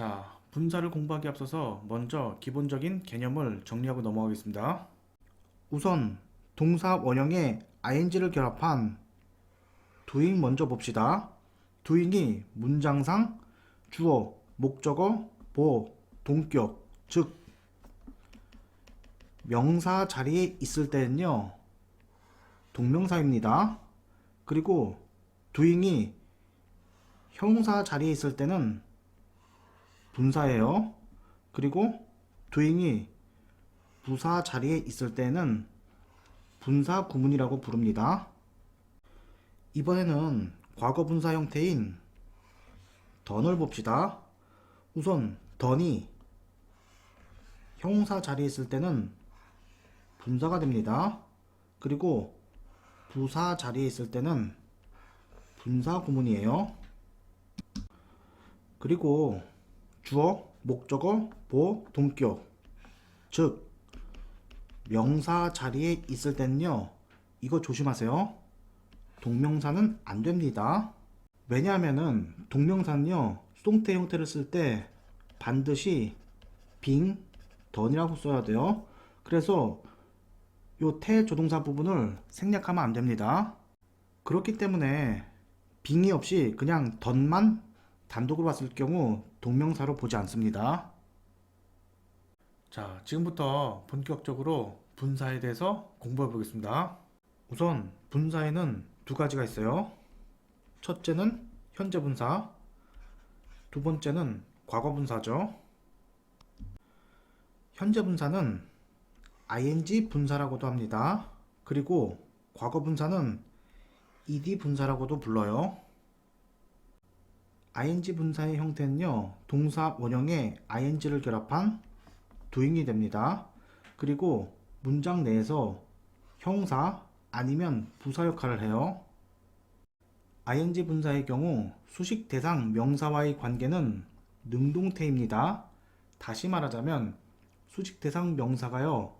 자, 분사를 공부하기 앞서서 먼저 기본적인 개념을 정리하고 넘어가겠습니다. 우선 동사 원형에 ing를 결합한 doing 먼저 봅시다. doing이 문장상 주어, 목적어, 보어, 동격, 즉 명사 자리에 있을 때는요. 동명사입니다. 그리고 doing이 형사 자리에 있을 때는 분사예요. 그리고 doing이 부사 자리에 있을 때는 분사 구문이라고 부릅니다. 이번에는 과거 분사 형태인 던을 봅시다. 우선 던이 형사 자리에 있을 때는 분사가 됩니다. 그리고 부사 자리에 있을 때는 분사 구문이에요. 그리고 주어, 목적어, 보, 동격. 즉, 명사 자리에 있을 때는요, 이거 조심하세요. 동명사는 안 됩니다. 왜냐하면은 동명사는요, 수동태 형태를 쓸 때 반드시 빙, 던이라고 써야 돼요. 그래서 요 태 조동사 부분을 생략하면 안 됩니다. 그렇기 때문에 빙이 없이 그냥 던만 단독으로 봤을 경우 동명사로 보지 않습니다. 자, 지금부터 본격적으로 분사에 대해서 공부해 보겠습니다. 우선 분사에는 두 가지가 있어요. 첫째는 현재 분사, 두 번째는 과거 분사죠. 현재 분사는 ing 분사라고도 합니다. 그리고 과거 분사는 ed 분사라고도 불러요. Ing 분사의 형태는요, 동사 원형에 ing를 결합한 doing이 됩니다. 그리고 문장 내에서 형사 아니면 부사 역할을 해요. ing 분사의 경우 수식 대상 명사와의 관계는 능동태입니다. 다시 말하자면 수식 대상 명사가요,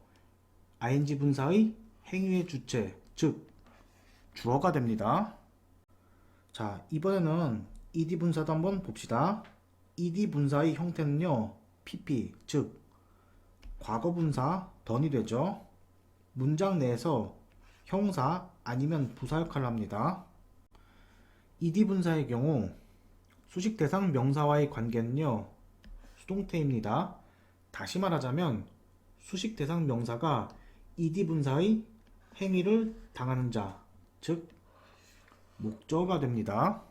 ing 분사의 행위의 주체, 즉 주어가 됩니다. 자, 이번에는 ed 분사도 한번 봅시다. ed 분사의 형태는요, pp, 즉 과거 분사 던이 되죠. 문장 내에서 형사 아니면 부사 역할을 합니다. ed 분사의 경우 수식 대상 명사와의 관계는요, 수동태입니다. 다시 말하자면 수식 대상 명사가 ed 분사의 행위를 당하는 자, 즉 목적어가 됩니다.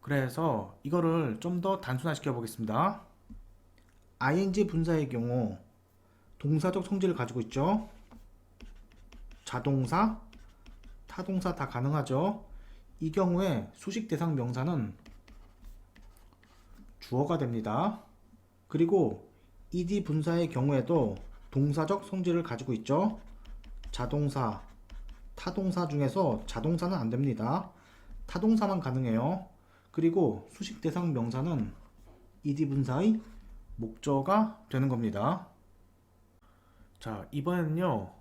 그래서 이거를 좀 더 단순화시켜 보겠습니다. ing 분사의 경우 동사적 성질을 가지고 있죠. 자동사, 타동사 다 가능하죠. 이 경우에 수식 대상 명사는 주어가 됩니다. 그리고 ed 분사의 경우에도 동사적 성질을 가지고 있죠. 자동사, 타동사 중에서 자동사는 안 됩니다. 타동사만 가능해요. 그리고 수식 대상 명사는 ed 분사의 목적어가 되는 겁니다. 자, 이번에는요.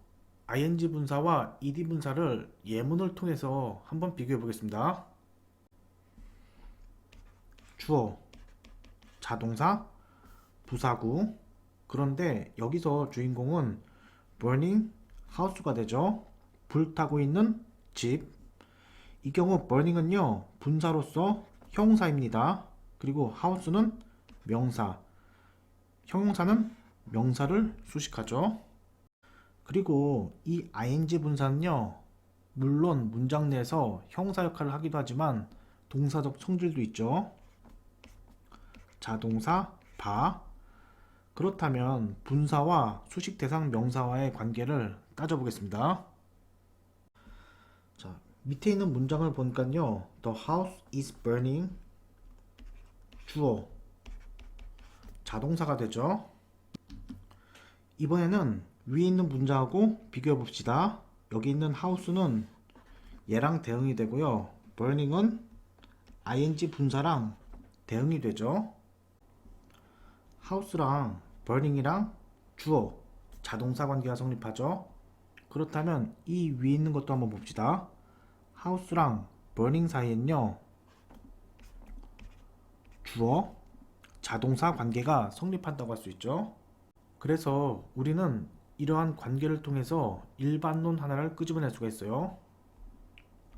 ing 분사와 ed 분사를 예문을 통해서 한번 비교해 보겠습니다. 주어, 자동사, 부사구. 그런데 여기서 주인공은 burning house가 되죠. 불타고 있는 집. 이 경우 burning은요, 분사로서 형사입니다. 그리고 house는 명사. 형용사는 명사를 수식하죠. 그리고 이 ing 분사는요, 물론 문장 내에서 형사 역할을 하기도 하지만 동사적 성질도 있죠. 자동사, 바. 그렇다면 분사와 수식 대상 명사와의 관계를 따져보겠습니다. 자, 밑에 있는 문장을 보니까요. The house is burning. 주어. 자동사가 되죠. 이번에는 위에 있는 문장하고 비교해 봅시다. 여기 있는 house는 얘랑 대응이 되고요. burning은 ing 분사랑 대응이 되죠. house랑 burning이랑 주어, 자동사 관계가 성립하죠. 그렇다면 이 위에 있는 것도 한번 봅시다. House랑 burning 사이엔요. 주어, 자동사 관계가 성립한다고 할 수 있죠. 그래서 우리는 이러한 관계를 통해서 일반론 하나를 끄집어낼 수가 있어요.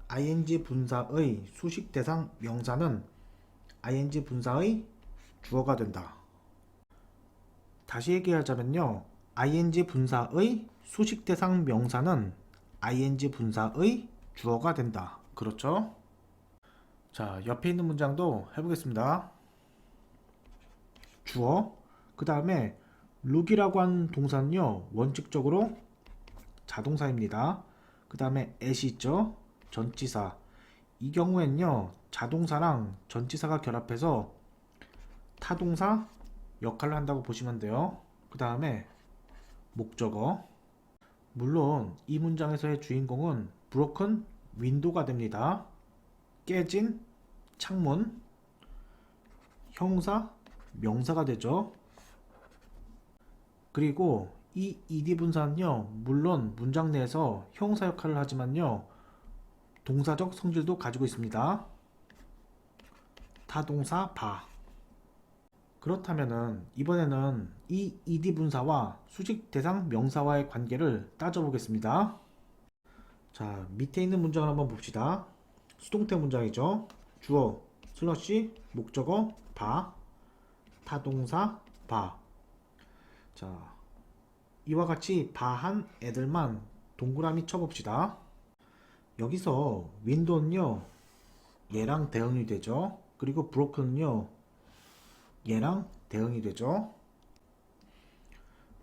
ing 분사의 수식 대상 명사는 ing 분사의 주어가 된다. 다시 얘기하자면요. ing 분사의 수식 대상 명사는 ing 분사의 주어가 된다. 그렇죠? 자, 옆에 있는 문장도 해보겠습니다. 주어, 그 다음에 look이라고 한 동사는요, 원칙적으로 자동사입니다. 그 다음에 at이 있죠? 전치사. 이 경우엔요, 자동사랑 전치사가 결합해서 타동사 역할을 한다고 보시면 돼요. 그 다음에 목적어. 물론 이 문장에서의 주인공은 broken window가 됩니다. 깨진 창문. 형사, 명사가 되죠. 그리고 이 ed 분사는요, 물론 문장 내에서 형사 역할을 하지만요, 동사적 성질도 가지고 있습니다. 타동사 바. 그렇다면은 이번에는 이 ed 분사와 수직 대상 명사와의 관계를 따져보겠습니다. 자, 밑에 있는 문장을 한번 봅시다. 수동태 문장이죠. 주어, 슬러시, 목적어, 바, 타동사, 바. 자, 이와 같이 바한 애들만 동그라미 쳐봅시다. 여기서 윈도우는요, 얘랑 대응이 되죠. 그리고 브로큰은요, 얘랑 대응이 되죠.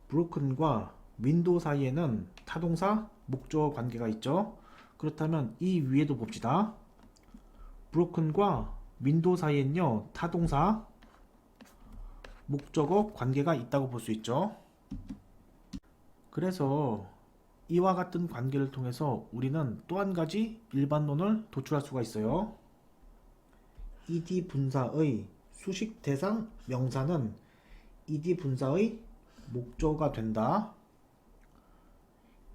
브로큰과 윈도우 사이에는 타동사, 목적어 관계가 있죠. 그렇다면 이 위에도 봅시다. 브로큰과 윈도우 사이에는요, 타동사, 목적어 관계가 있다고 볼 수 있죠. 그래서 이와 같은 관계를 통해서 우리는 또 한 가지 일반론을 도출할 수가 있어요. ed 분사의 수식 대상 명사는 ed 분사의 목적어가 된다.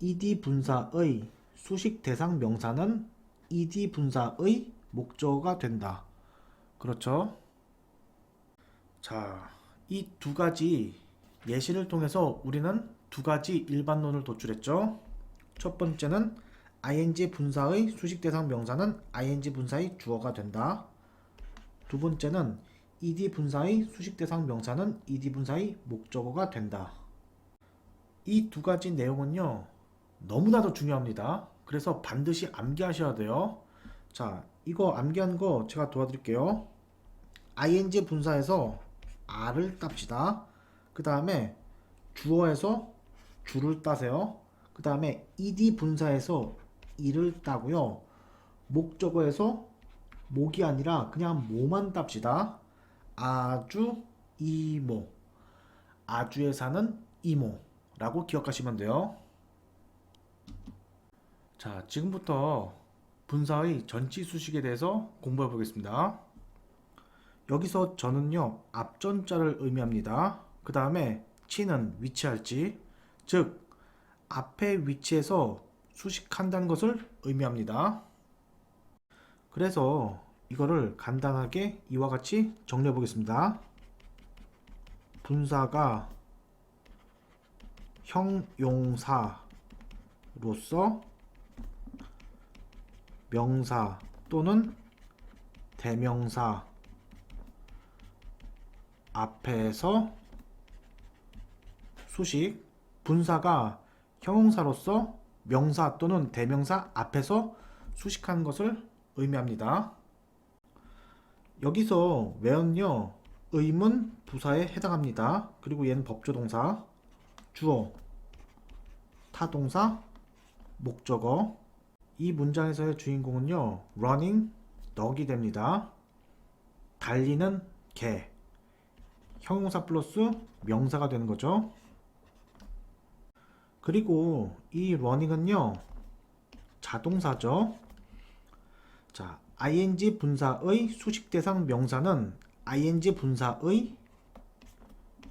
Ed 분사의 수식 대상 명사는 ed 분사의 목적어가 된다. 그렇죠? 자, 이 두 가지 예시를 통해서 우리는 두 가지 일반론을 도출했죠. 첫 번째는 ing 분사의 수식 대상 명사는 ing 분사의 주어가 된다. 두 번째는 ed 분사의 수식 대상 명사는 ed 분사의 목적어가 된다. 이 두 가지 내용은요. 너무나도 중요합니다. 그래서 반드시 암기하셔야 돼요. 자, 이거 암기한 거 제가 도와드릴게요. ing 분사에서 r을 땁시다. 그 다음에 주어에서 주를 따세요. 그 다음에 ed 분사에서 이를 따고요. 목적어에서 목이 아니라 그냥 모만 땁시다. 아주 이모. 아주에 사는 이모라고 기억하시면 돼요. 자, 지금부터 분사의 전치 수식에 대해서 공부해 보겠습니다. 여기서 저는요, 앞전자를 의미합니다. 그 다음에 치는 위치할지, 즉, 앞에 위치해서 수식한다는 것을 의미합니다. 그래서 이거를 간단하게 이와 같이 정리해 보겠습니다. 분사가 형용사로서 명사 또는 대명사 앞에서 수식 분사가 형용사로서 명사 또는 대명사 앞에서 수식하는 것을 의미합니다. 여기서 where는요 의문 부사에 해당합니다. 그리고 얘는 법조동사, 주어, 타동사, 목적어. 이 문장에서의 주인공은요 running dog이 됩니다. 달리는 개. 형용사 플러스 명사가 되는 거죠. 그리고 이 running은요 자동사죠. 자, ing 분사의 수식 대상 명사는 ing 분사의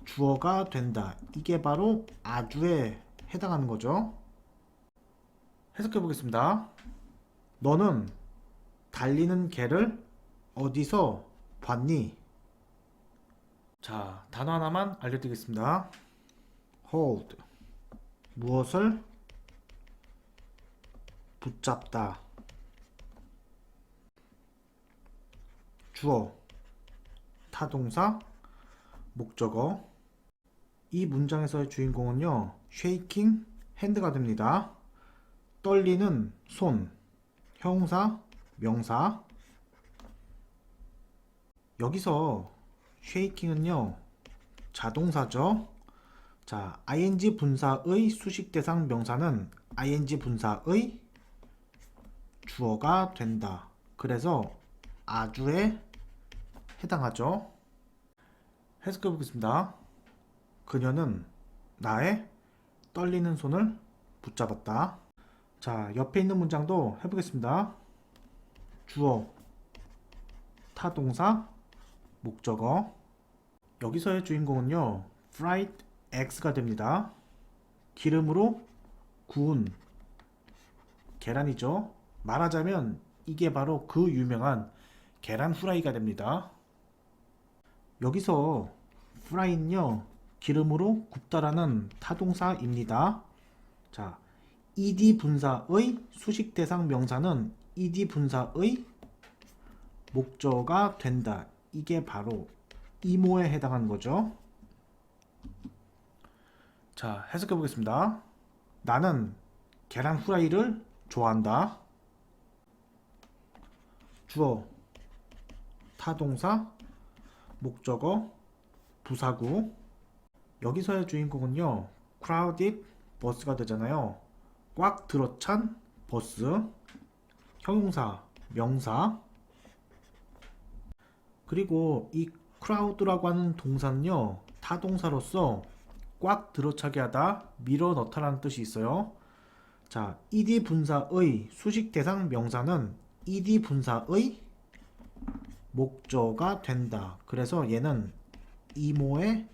주어가 된다. 이게 바로 아주에 해당하는 거죠. 해석해 보겠습니다. 너는 달리는 개를 어디서 봤니? 자, 단어 하나만 알려드리겠습니다. hold. 무엇을 붙잡다. 주어. 타동사. 목적어. 이 문장에서의 주인공은요, shaking hand가 됩니다. 떨리는 손. 형용사, 명사. 여기서 쉐이킹은요 자동사죠. 자, ing 분사의 수식 대상 명사는 ing 분사의 주어가 된다. 그래서 아주에 해당하죠. 해석해 보겠습니다. 그녀는 나의 떨리는 손을 붙잡았다. 자, 옆에 있는 문장도 해보겠습니다. 주어, 타동사, 목적어. 여기서의 주인공은요, fried eggs가 됩니다. 기름으로 구운 계란이죠. 말하자면 이게 바로 그 유명한 계란 후라이가 됩니다. 여기서 프라이는요, 기름으로 굽다라는 타동사입니다. 자, ed 분사의 수식 대상 명사는 ed 분사의 목적어가 된다. 이게 바로 이모에 해당하는 거죠. 자, 해석해 보겠습니다. 나는 계란 후라이를 좋아한다. 주어, 타동사, 목적어, 부사구. 여기서의 주인공은요, crowded 버스가 되잖아요. 꽉 들어찬 버스. 형용사, 명사. 그리고 이 crowd라고 하는 동사는요, 타동사로서 꽉 들어차게 하다, 밀어 넣다라는 뜻이 있어요. 자, ed 분사의 수식 대상 명사는 ed 분사의 목적어가 된다. 그래서 얘는 이모에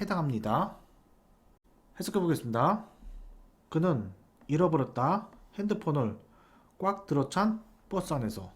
해당합니다. 해석해 보겠습니다. 그는 잃어버렸다. 핸드폰을 꽉 들어찬 버스 안에서.